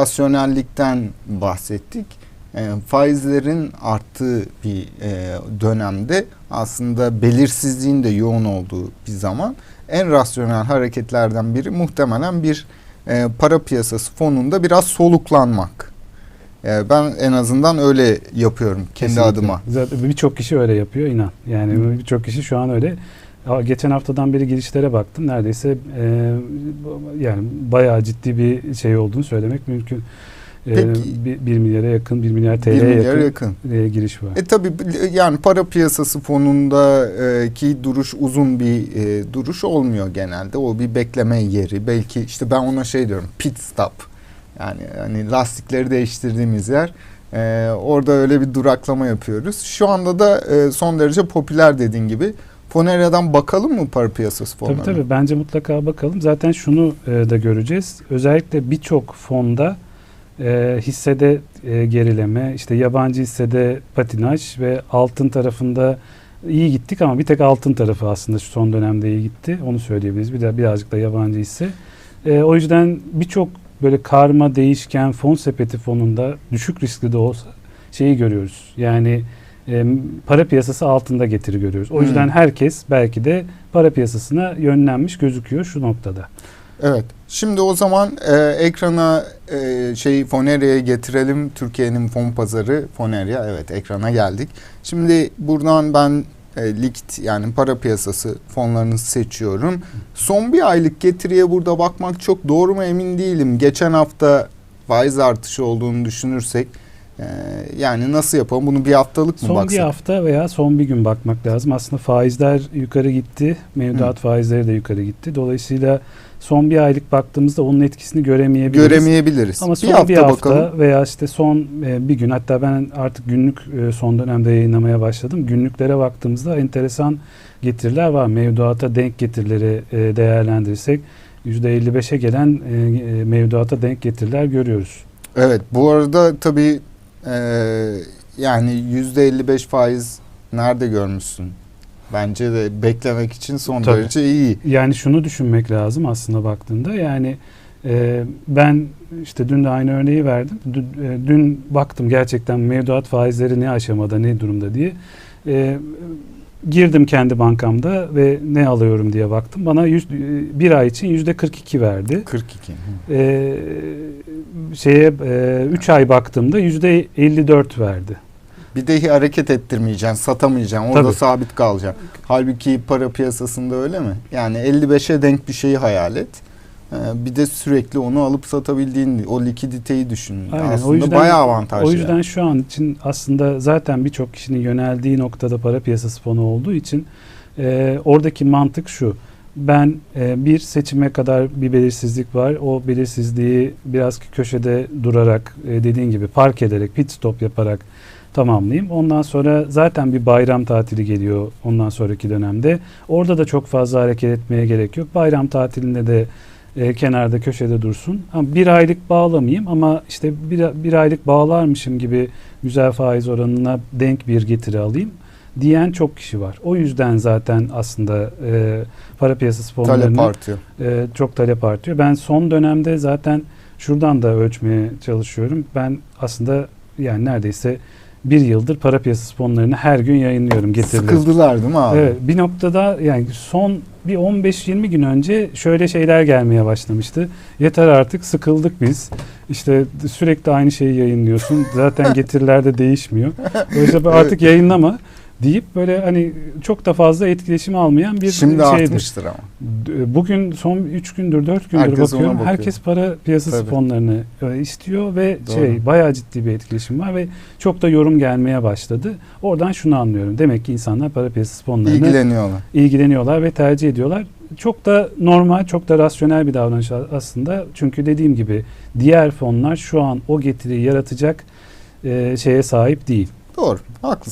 rasyonellikten bahsettik. E, faizlerin arttığı bir e, dönemde aslında belirsizliğin de yoğun olduğu bir zaman en rasyonel hareketlerden biri muhtemelen bir e, para piyasası fonunda biraz soluklanmak. E, ben en azından öyle yapıyorum kendi Kesinlikle. adıma. Zaten birçok kişi öyle yapıyor inan. Yani birçok kişi şu an öyle. Geçen haftadan beri girişlere baktım. Neredeyse e, yani bayağı ciddi bir şey olduğunu söylemek mümkün. E, Peki. bir, bir milyara yakın, bir milyar 1 TL'ye milyar yakın, yakın. e, giriş var. E tabi yani para piyasası fonundaki duruş uzun bir e, duruş olmuyor genelde. O bir bekleme yeri. Belki işte ben ona şey diyorum pit stop. Yani hani lastikleri değiştirdiğimiz yer. E, orada öyle bir duraklama yapıyoruz. Şu anda da e, son derece popüler dediğin gibi. Foneria'dan bakalım mı para piyasası fonlarına? Tabii tabii bence mutlaka bakalım. Zaten şunu e, da göreceğiz. Özellikle birçok fonda e, hissede e, gerileme, işte yabancı hissede patinaj ve altın tarafında iyi gittik ama bir tek altın tarafı aslında şu son dönemde iyi gitti. Onu söyleyebiliriz. Bir de birazcık da yabancı hisse. E, o yüzden birçok böyle karma değişken fon sepeti fonunda düşük riskli de olsa şeyi görüyoruz. Yani e, para piyasası altında getiri görüyoruz. O yüzden Hmm. herkes belki de para piyasasına yönlenmiş gözüküyor şu noktada. Evet. Şimdi o zaman e, ekrana e, şey Foneria'yı getirelim. Türkiye'nin fon pazarı Foneria. Evet ekrana geldik. Şimdi buradan ben e, likit yani para piyasası fonlarını seçiyorum. Son bir aylık getiriye burada bakmak çok doğru mu emin değilim. Geçen hafta faiz artışı olduğunu düşünürsek e, yani nasıl yapalım? Bunu bir haftalık mı Son baksak? bir hafta veya son bir gün bakmak lazım. Aslında faizler yukarı gitti. Mevduat faizleri de yukarı gitti. Dolayısıyla son bir aylık baktığımızda onun etkisini göremeyebiliriz. Göremeyebiliriz. Ama son bir hafta, hafta bakalım. veya işte son e, bir gün hatta ben artık günlük e, son dönemde yayınlamaya başladım. Günlüklere baktığımızda enteresan getiriler var. Mevduata denk getirileri e, değerlendirirsek %55'e gelen e, e, mevduata denk getiriler görüyoruz. Evet bu arada tabii e, yani yüzde 55 faiz nerede görmüşsün? Bence de beklemek için son Tabii. derece iyi. Yani şunu düşünmek lazım aslında baktığında yani e, ben işte dün de aynı örneği verdim. Dün, e, dün baktım gerçekten mevduat faizleri ne aşamada ne durumda diye. E, girdim kendi bankamda ve ne alıyorum diye baktım. Bana yüz, e, bir ay için yüzde 42 verdi. 42. Hı. E, şeye 3 ay baktığımda yüzde 54 verdi. Bir de hareket ettirmeyeceksin, satamayacaksın. Orada Tabii. sabit kalacaksın. Halbuki para piyasasında öyle mi? Yani 55'e denk bir şeyi hayal et. E, bir de sürekli onu alıp satabildiğin o likiditeyi düşün. Aynen, o Aslında yüzden- bayağı avantajlı. O yüzden şu an için aslında zaten birçok kişinin yöneldiği noktada para piyasası fonu olduğu için e, oradaki mantık şu. Ben e, bir seçime kadar bir belirsizlik var. O belirsizliği biraz köşede durarak e, dediğin gibi park ederek pit stop yaparak tamamlayayım. Ondan sonra zaten bir bayram tatili geliyor ondan sonraki dönemde. Orada da çok fazla hareket etmeye gerek yok. Bayram tatilinde de e, kenarda köşede dursun. Ama bir aylık bağlamayayım ama işte bir, bir aylık bağlarmışım gibi güzel faiz oranına denk bir getiri alayım diyen çok kişi var. O yüzden zaten aslında e, para piyasası talep fonlarını artıyor. e, çok talep artıyor. Ben son dönemde zaten şuradan da ölçmeye çalışıyorum. Ben aslında yani neredeyse bir yıldır para piyasası fonlarını her gün yayınlıyorum getirileri. Sıkıldılar değil mi abi? Evet, bir noktada yani son bir 15-20 gün önce şöyle şeyler gelmeye başlamıştı. Yeter artık sıkıldık biz. İşte sürekli aynı şeyi yayınlıyorsun. Zaten getiriler de değişmiyor. Dolayısıyla artık yayınlama deyip böyle hani çok da fazla etkileşim almayan bir Şimdi şeydir. artmıştır ama. D- Bugün son 3 gündür 4 gündür Herkes bakıyorum. bakıyor. Herkes para piyasası Tabii. fonlarını e, istiyor ve Doğru. şey bayağı ciddi bir etkileşim var ve çok da yorum gelmeye başladı. Oradan şunu anlıyorum. Demek ki insanlar para piyasası fonlarını İlgileniyorlar. ilgileniyorlar ve tercih ediyorlar. Çok da normal, çok da rasyonel bir davranış aslında. Çünkü dediğim gibi diğer fonlar şu an o getiriyi yaratacak e, şeye sahip değil. Doğru. Haklısın.